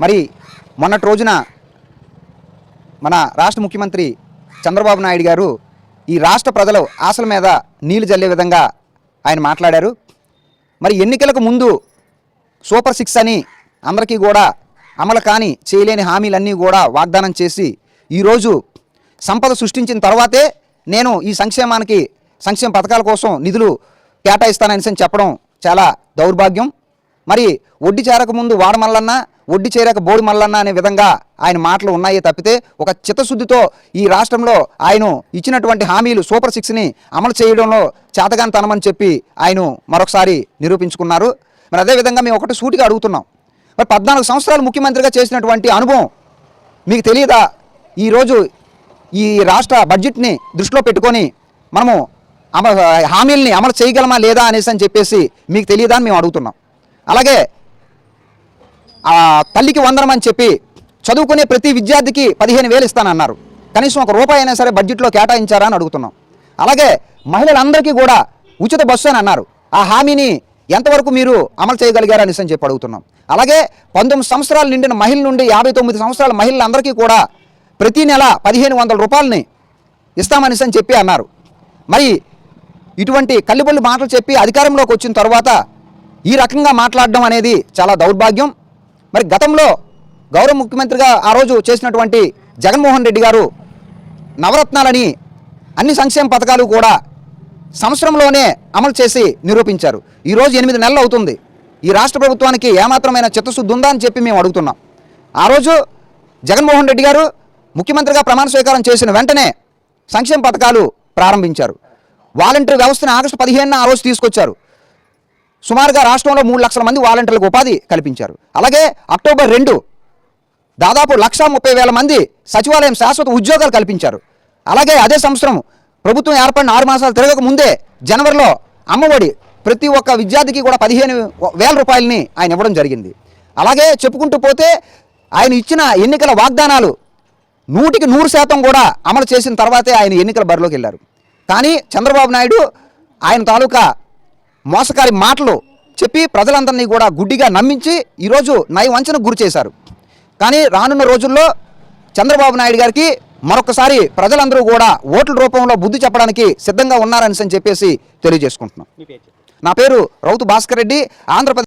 మరి మొన్నటి రోజున మన రాష్ట్ర ముఖ్యమంత్రి చంద్రబాబు నాయుడు గారు ఈ రాష్ట్ర ప్రజలు ఆశల మీద నీళ్ళు జల్లే విధంగా ఆయన మాట్లాడారు. మరి ఎన్నికలకు ముందు సూపర్ సిక్స్ అని అందరికీ కూడా అమలు కాని చేయలేని హామీలన్నీ కూడా వాగ్దానం చేసి ఈరోజు సంపద సృష్టించిన తర్వాతే నేను ఈ సంక్షేమానికి సంక్షేమ పథకాల కోసం నిధులు కేటాయిస్తానని చెప్పడం చాలా దౌర్భాగ్యం. మరి ఒడ్డి చేరకముందు ముందు ఒడ్డి చేరాక బోడి మల్లన్న అనే విధంగా ఆయన మాటలు ఉన్నాయే తప్పితే ఒక చిత్తశుద్ధితో ఈ రాష్ట్రంలో ఆయన ఇచ్చినటువంటి హామీలు సూపర్ సిక్స్ని అమలు చేయడంలో చేతగానితనమని చెప్పి ఆయన మరొకసారి నిరూపించుకున్నారు. మరి అదేవిధంగా మేము ఒకటి సూటిగా అడుగుతున్నాం. మరి పద్నాలుగు సంవత్సరాలు ముఖ్యమంత్రిగా చేసినటువంటి అనుభవం మీకు తెలియదా? ఈరోజు ఈ రాష్ట్ర బడ్జెట్ని దృష్టిలో పెట్టుకొని మనము అమ హామీల్ని అమలు చేయగలమా లేదా అనేసి అని చెప్పేసి మీకు తెలియదా అని మేము అడుగుతున్నాం. అలాగే తల్లికి వందనం అని చెప్పి చదువుకునే ప్రతి విద్యార్థికి పదిహేను వేలు ఇస్తానన్నారు. కనీసం ఒక రూపాయి అయినా సరే బడ్జెట్లో కేటాయించారా అని అడుగుతున్నాం. అలాగే మహిళలందరికీ కూడా ఉచిత బస్సు అని అన్నారు. ఆ హామీని ఎంతవరకు మీరు అమలు చేయగలిగారని అని చెప్పి అడుగుతున్నాం. అలాగే పంతొమ్మిది సంవత్సరాలు నిండిన మహిళ నుండి యాభై తొమ్మిది సంవత్సరాల మహిళలందరికీ కూడా ప్రతి నెల పదిహేను వందల రూపాయలని ఇస్తామని అని చెప్పి అన్నారు. మరి ఇటువంటి కల్లిబొల్లి మాటలు చెప్పి అధికారంలోకి వచ్చిన తర్వాత ఈ రకంగా మాట్లాడడం అనేది చాలా దౌర్భాగ్యం. మరి గతంలో గౌరవ ముఖ్యమంత్రిగా ఆ రోజు చేసినటువంటి జగన్మోహన్ రెడ్డి గారు నవరత్నాలని అన్ని సంక్షేమ పథకాలు కూడా సంవత్సరంలోనే అమలు చేసి నిరూపించారు. ఈరోజు ఎనిమిది నెలలు అవుతుంది. ఈ రాష్ట్ర ప్రభుత్వానికి ఏమాత్రమైన చిత్తశుద్ధి ఉందా అని చెప్పి మేము అడుగుతున్నాం. ఆ రోజు జగన్మోహన్ రెడ్డి గారు ముఖ్యమంత్రిగా ప్రమాణ స్వీకారం చేసిన వెంటనే సంక్షేమ పథకాలు ప్రారంభించారు. వాలంటీర్ వ్యవస్థను ఆగస్టు పదిహేనున ఆ రోజు తీసుకొచ్చారు. సుమారుగా రాష్ట్రంలో మూడు లక్షల మంది వాలంటీర్లకు ఉపాధి కల్పించారు. అలాగే అక్టోబర్ రెండు దాదాపు లక్ష ముప్పై వేల మంది సచివాలయం శాశ్వత ఉద్యోగాలు కల్పించారు. అలాగే అదే సంవత్సరం ప్రభుత్వం ఏర్పడిన ఆరు మాసాలు తిరగక ముందే జనవరిలో అమ్మఒడి ప్రతి ఒక్క విద్యార్థికి కూడా పదిహేను వేల రూపాయలని ఆయన ఇవ్వడం జరిగింది. అలాగే చెప్పుకుంటూ పోతే ఆయన ఇచ్చిన ఎన్నికల వాగ్దానాలు నూటికి నూరు శాతం కూడా అమలు చేసిన తర్వాతే ఆయన ఎన్నికల బరిలోకి వెళ్ళారు. కానీ చంద్రబాబు నాయుడు ఆయన తాలూకా మోసకారి మాటలు చెప్పి ప్రజలందరినీ కూడా గుడ్డిగా నమ్మించి ఈరోజు నయవంచనకు గురి చేశారు. కానీ రానున్న రోజుల్లో చంద్రబాబు నాయుడు గారికి మరొకసారి ప్రజలందరూ కూడా ఓట్ల రూపంలో బుద్ధి చెప్పడానికి సిద్ధంగా ఉన్నారని చెప్పేసి తెలియజేసుకుంటున్నాం. నా పేరు రౌతు భాస్కర్ రెడ్డి ఆంధ్రప్రదేశ్